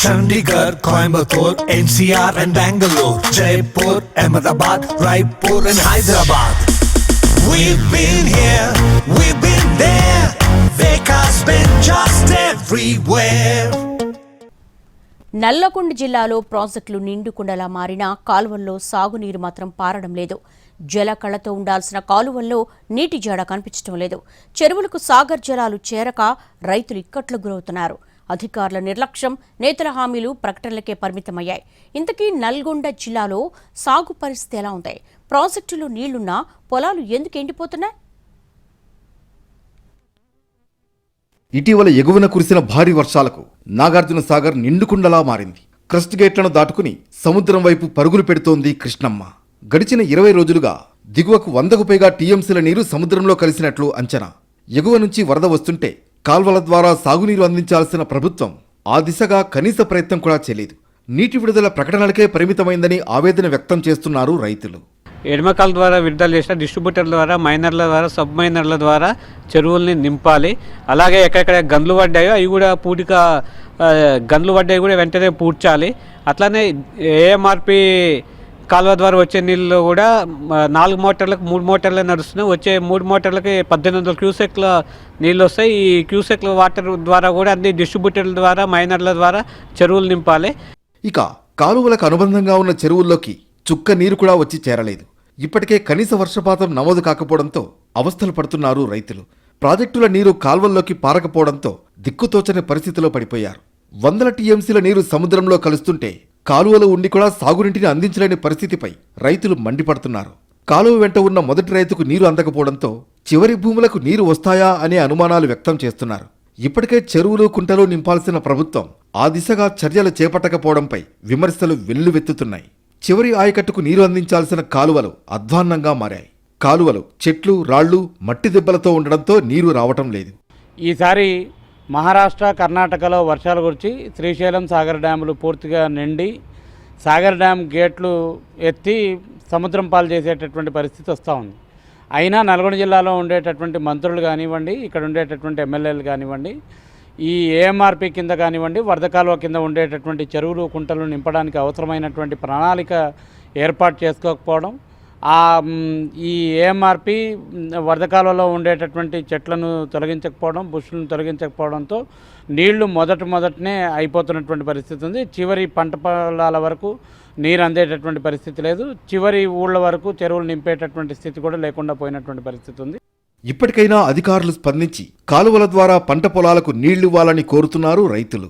Chandigarh, Coimbatore, NCR and Bangalore, Jaipur, Ahmedabad, Raipur and Hyderabad. We've been here, we've been there. Vekas been just everywhere. Nallakonda జిల్లాలో ప్రాజెక్టులు నిండుకుండలా మారినా కాలువల్లో సాగునీరు మాత్రం పారడం లేదు జల కళతో ఉండాల్సిన కాలువల్లో నీటి జాడ కనిపించడం లేదు చెరువులకు సాగర్ జలాలు చేరక రైతులు ఇక్కట్లు గురవుతున్నారు అధికారుల నిర్లక్ష్యం నేతల హామీలు ప్రకటనలకే పరిమితమయ్యాయి. ఇంతకీ నల్గొండ జిల్లాలో సాగు పరిస్థితి ఎలా ఉంది? ప్రాజెక్టులు నీళ్ళున్నా పొలాలు ఎందుకు ఎండిపోతున్నాయి? ఇటీవల ఎగువన కురిసిన భారీ వర్షాలకు నాగార్జున సాగర్ నిండుకుండలా మారింది. క్రస్ట్ గేట్లను దాటుకుని సముద్రం వైపు పరుగులు పెడుతోంది కృష్ణమ్మ. గడిచిన ఇరవై రోజులుగా దిగువకు వందకు పైగా టీఎంసీల నీరు సముద్రంలో కలిసినట్లు అంచనా. ఎగువ నుంచి వరద వస్తుంటే కాల్వల ద్వారా సాగునీరు అందించాల్సిన ప్రభుత్వం ఆ దిశగా కనీస ప్రయత్నం కూడా చేయలేదు. నీటి విడుదల ప్రకటనలకే పరిమితమైందని ఆవేదన వ్యక్తం చేస్తున్నారు రైతులు. ఎడమకాల ద్వారా విడుదల చేసిన డిస్ట్రిబ్యూటర్ల ద్వారా మైనర్ల ద్వారా సబ్ మైనర్ల ద్వారా చెరువుల్ని నింపాలి. అలాగే ఎక్కడెక్కడ గన్లు పడ్డాయో అవి కూడా పూడిక గన్లు పడ్డాయి కూడా వెంటనే పూడ్చాలి. అట్లానే ఏఎంఆర్పి కాలువ ద్వారా వచ్చే నీళ్ళు కూడా నాలుగు మోటార్లకు మూడు మోటార్లే నడుస్తున్నాయి. వచ్చే మూడు మోటార్లకి పద్దెనిమిది వందల క్యూసెక్ల నీళ్ళు వస్తాయి ఈ క్యూసెక్ల వాటర్ ద్వారా కూడా అన్ని డిస్ట్రిబ్యూటర్ల ద్వారా మైనర్ల ద్వారా చెరువులు నింపాలి. ఇక కాలువలకు అనుబంధంగా ఉన్న చెరువుల్లోకి చుక్క నీరు కూడా వచ్చి చేరలేదు. ఇప్పటికే కనీస వర్షపాతం నమోదు కాకపోవడంతో అవస్థలు పడుతున్నారు రైతులు. ప్రాజెక్టుల నీరు కాల్వల్లోకి పారకపోవడంతో దిక్కుతోచని పరిస్థితిలో పడిపోయారు. వందల టీఎంసీల నీరు సముద్రంలో కలుస్తుంటే కాలువలు ఉండి కూడా సాగునీటిని అందించలేని పరిస్థితిపై రైతులు మండిపడుతున్నారు. కాలువ వెంట ఉన్న మొదటి రైతుకు నీరు అందకపోవడంతో చివరి భూములకు నీరు వస్తాయా అనే అనుమానాలు వ్యక్తం చేస్తున్నారు. ఇప్పటికే చెరువులు కుంటలు నింపాల్సిన ప్రభుత్వం ఆ దిశగా చర్యలు చేపట్టకపోవడంపై విమర్శలు వెల్లువెత్తుతున్నాయి. చివరి ఆయకట్టుకు నీరు అందించాల్సిన కాలువలు అధ్వాన్నంగా మారాయి. కాలువలు చెట్లు రాళ్ళు మట్టి దెబ్బలతో ఉండడంతో నీరు రావటం లేదు. ఈసారి మహారాష్ట్ర కర్ణాటకలో వర్షాలు కురిచి శ్రీశైలం సాగర్ డ్యాములు పూర్తిగా నిండి సాగర్ డ్యామ్ గేట్లు ఎత్తి సముద్రం పాలు చేసేటటువంటి పరిస్థితి వస్తూ ఉంది. అయినా నల్గొండ జిల్లాలో ఉండేటటువంటి మంత్రులు కానివ్వండి ఇక్కడ ఉండేటటువంటి ఎమ్మెల్యేలు కానివ్వండి ఈ ఏఎంఆర్పి కింద కానివ్వండి వరద కాలువ కింద ఉండేటటువంటి చెరువులు కుంటలు నింపడానికి అవసరమైనటువంటి ప్రణాళిక ఏర్పాటు చేసుకోకపోవడం ఈ ఏఎంఆర్పి వరద కాలంలో ఉండేటటువంటి చెట్లను తొలగించకపోవడం బుషులను తొలగించకపోవడంతో నీళ్ళు మొదట మొదటనే అయిపోతున్నటువంటి పరిస్థితి ఉంది. చివరి పంట పొలాల వరకు నీరు అందేటటువంటి పరిస్థితి లేదు. చివరి ఊళ్ళ వరకు చెరువులు నింపేటటువంటి స్థితి కూడా లేకుండా పోయినటువంటి పరిస్థితి ఉంది. ఇప్పటికైనా అధికారులు స్పందించి కాలువల ద్వారా పంట పొలాలకు నీళ్ళివ్వాలని కోరుతున్నారు రైతులు.